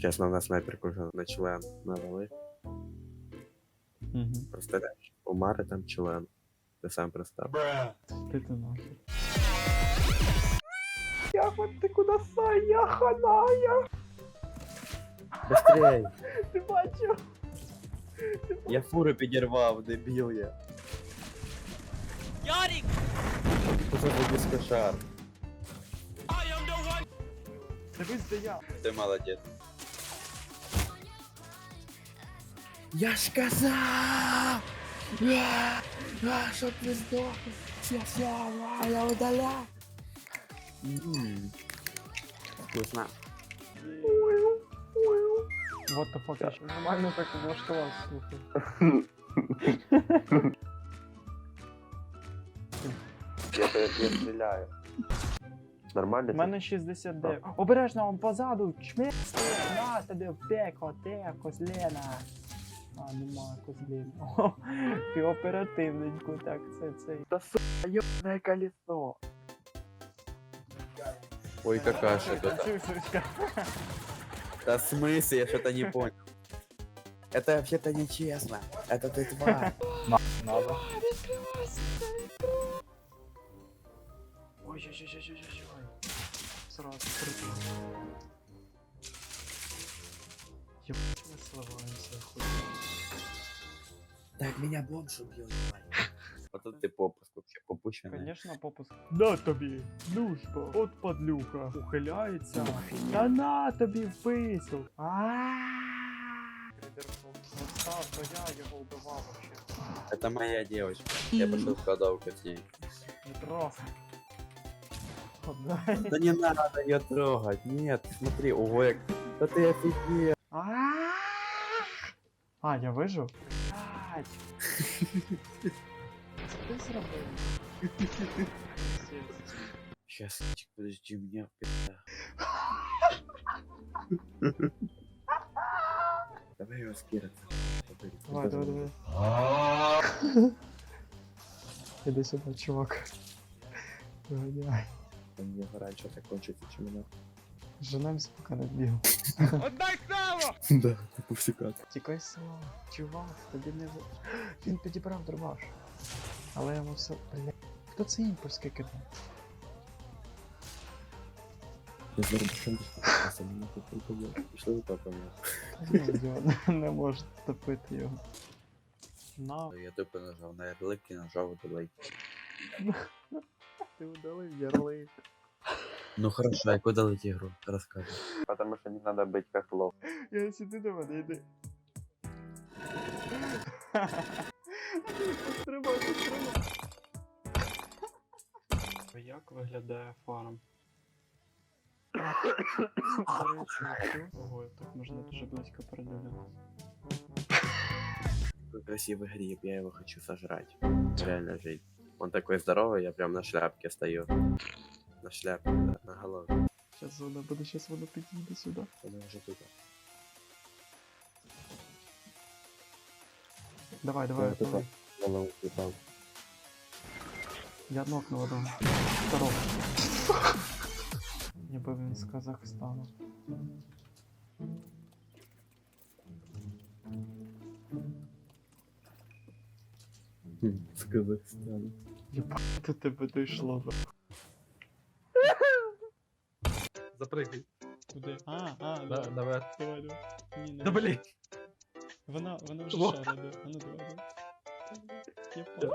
Чесно, на снайперку вже на член навели. Угу. Представляєш, у Мари там член. Ти сам представ. Ти ти нахер. Я вот ти куди сай, я. Быстрей! Ти бачив? Я фуру підірвав, дебіл я. Ярик! Що це за дискошар? Дивись, де я. Ти молодець. Я ж казав! А, а, щоб ви здохли! Я сява, я удаля! Вкусно. Ой. The fuck, я ще нормально так облаштував, слухай. Я, я, я стріляю. Нормально? У мене 69. Обережно, он позаду, чмі. На тобі в пекло, те, козлена. А, нема козлін. О, ти оперативненько, так, це цей. Ёбаное колесо. Ой, какаша тут. Сюсюська. Да в смысле? Я что-то не понял. Это вообще-то нечестно. Это ты тварь. Надо. Ой, ой, ой, ой, ой, ой. Сразу прыгну. Ебать, мы сливаемся, хуй. Так меня бомж убьет. Вот тут ты попуск вообще попущенный. Конечно, попуск. На тобі, дружба, от падлюка, ухиляється. Та на тобі впису. Став, то я його вбивав вообще. Это моя девочка. Я пошел в кладовку с ней. Не трогай. Отдай. Да не надо ее трогать. Нет, смотри, ого, як... Да ты офигел. А, я вижив? Блядь. Це ти зробив? Сейчас, подожди, у меня пизда. Давай его скираться. Давай, давай, давай. Іди сюди, чувак. Виганяй. Мне раньше закончится, чем она. Женемся, поки не вбіг. Отдай право! Да, ты пустякат. Тікай з чувак, тобі не за. Він підібрав дробаш. Але йому все. Бля. Хто це імпульський кидав? Я зараз що це мені прикольно. Пішли Та його не- не може топити його. На, Я тупо нажав на ярлик і нажав удалить. ти удалив ярлик. Ну хорошо, як удалить ігру? Розкажи. Потому що не надо бить как лох. Я сюди до мене йди. Пострибай, пострибай. Як виглядає фарм? До речі, Ого, так можна дуже близько передивлятися. Какой красивый гриб, я его хочу сожрать. Реально жить. Он такой здоровый, я прям на шляпке стою. На шляпке, да, на голове. Сейчас воно буде, сейчас воно підійде сюди. Он уже тут. Давай, давай, давай. голову упал. Я нокнув одного. Второго. Ніби він з Казахстану. С Казахстана. Єбать, до тебе дійшло Запрыгай. Куди? А, а, Да, да. давай. Давай, давай. Ні, не Да можу. блин. Вона, вона вже Во. шара, да. А ну давай, давай. Я понял.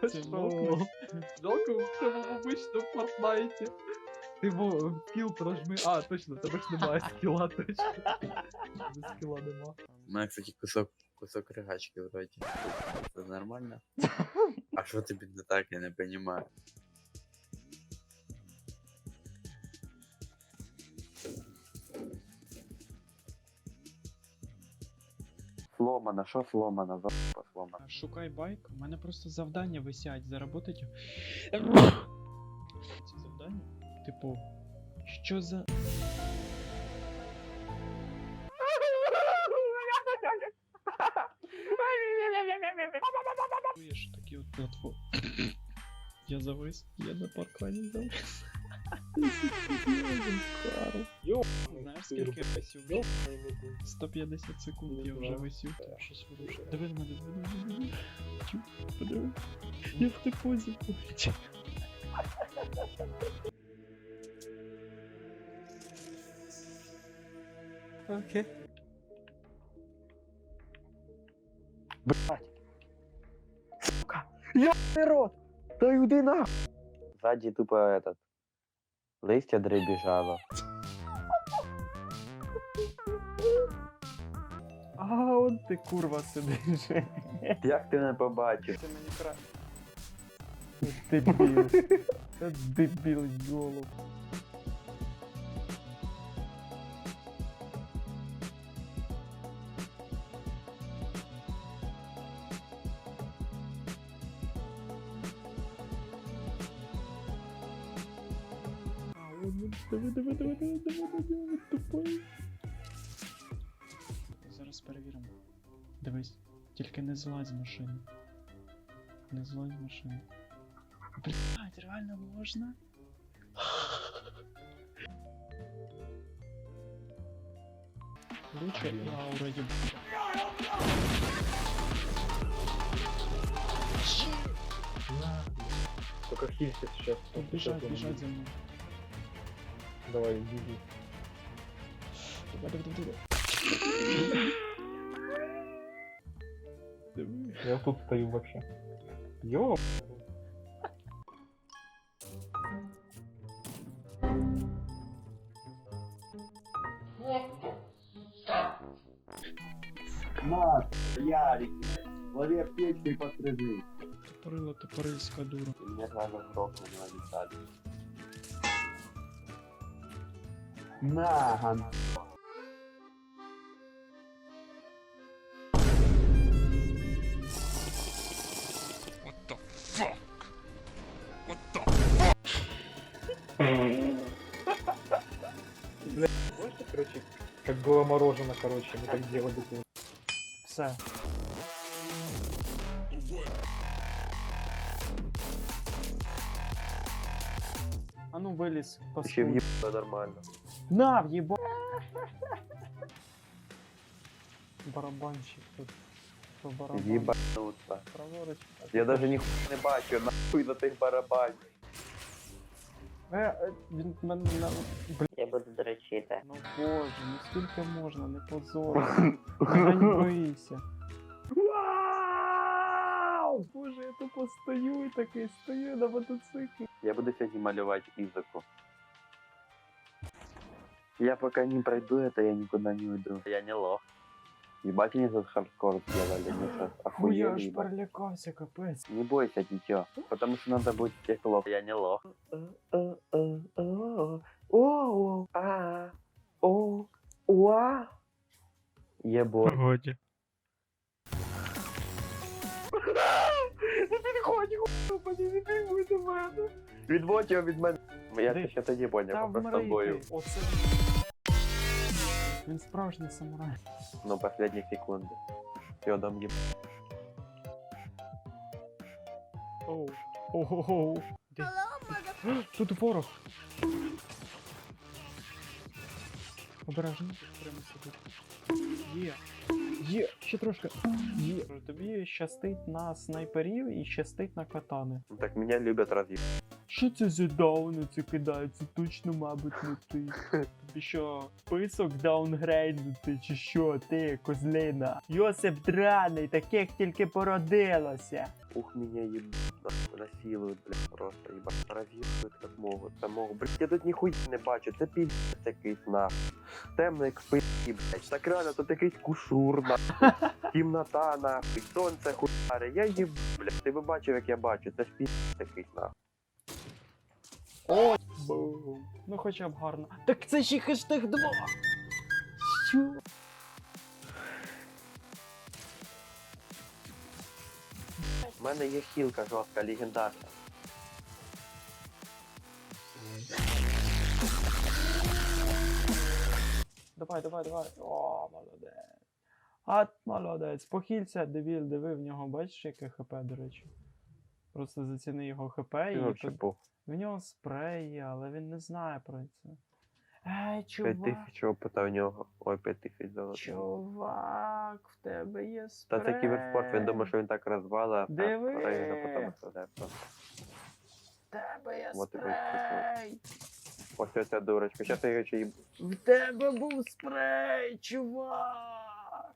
Це Что? мокнув. Жалко, в цьому обычно в Фортнайті. Ти во скіл прожми. А, точно, тебе ж немає скіла, точно. Без скіла нема. У меня, кстати, кусок, кусок рыгачки вроде. Это нормально? А что тебе не так, я не понимаю. Сломано, що сломано? Запа сломано. Шукай байк, у мене просто завдання висять, заработать. Ці завдання? Типу, що за. Чуєш такі от платформи. Я завис, я на паркані завис. Знаєш, скільки я висів? 150 секунд я вже висів. там Щось ворушить. Диви на мене, диви, диви, диви. Чу, подиви. Я в типозі поруч. Окей. Блять. Сука. Ёбаный рот. Да иди нахуй. Сзади тупо этот. Листья дребіжало. А, от ти курва сидиш. Як ти не побачив? Це мені кра... Дебіл. Дебіл йолоп. Диви, диви, диви, диви, диви, диви, диви. Зараз перевіримо. Дивись, тільки не злазь з машини. Не злазь з машини. Блять, реально можна? Лучше аура еб... Только хилься сейчас. Бежать, бежать за мной. Давай, иди. Давай, давай, давай, давай. Давай. Я тут стою вообще. Ё. На, Ярик, лови аптечку и подстрижи. Тупорила, тупорильська дура. Мне надо грохнуть на Виталий. На, ган. Можете, короче, как было морожено, короче, мы так делали. Все. А ну виліз, Ще паскуд. в'їбало нормально. На, в'єба... Барабанщик тут. По барабану. В'їбануться. Праворуч. Я даже ніхуя не бачу, нахуй за тих барабанів. Е, е, він мене на... Бля, Я буду дрочити. ну боже, ну скільки можна, не позор. Не боїся. Вау! Боже, я тупо стою і такий стою на мотоциклі. Я буду сьогодні малювати ізоку. Я пока не пройду это, я никуда не уйду. Я не лох. Ебать, они тут хардкор сделали, ну что, Ой, я охуели, аж ебать. перелякався, капець. Не бойся, дитё, потому что надо будет стекло. Я не лох. О, а, о, уа. Ебо. Годі. Не підходь, господи, не підходь до мене. Відводь його від мене. Я Де? ще тоді Та поняв, просто вмри бою. ти. Оце. Він справжній самурай. Ну, последні секунди. Йодом їб. Оу. Ого-го. Де? Тут ворог. Обережно. Прямо сюди. Є. Є, ще трошки. Є. Тобі щастить на снайперів і щастить на катани. Ну, Так мене люблять роз'їб. Що це за дауни це кидається? Точно, мабуть, не ти. Тобі що, список даунгрейднути, чи що, ти, козлина? Йосип драний, таких тільки породилося. Ух, меня ебут, нахуй, насилуют, блядь, просто, ебать, разъебают как могут, там могут, блядь, я тут ніхуя не бачу, це піздець якийсь, нахуй, темно як пи***і, блядь, так реально, тут якийсь кушур, нахуй, темнота, нахуй, сонце хуяре, я їб, блядь, ти би бачив, як я бачу, це ж піздець якийсь, нахуй. О, бум. Ну хоча б гарно. Так це ще хештег 2. Що? У мене є хілка жорстка, легендарна. Давай, давай, давай. О, молодець. А, молодець. Похилься, дебіль, диви в нього, бачиш, яке хп, до речі. Просто заціни його хп і пох. В нього спрей є, але він не знає про це. Ей, П'ять чувак, тисяч опита у нього. Ой, п'ять тисяч золотих. чувак, в тебе є Та це кіберспорт, він думає, що він так розвала, а Диви. правильно потім виставляє просто. В тебе є Вот і спрей. Ось оця дурочка. Щас я її В тебе був спрей, чувак.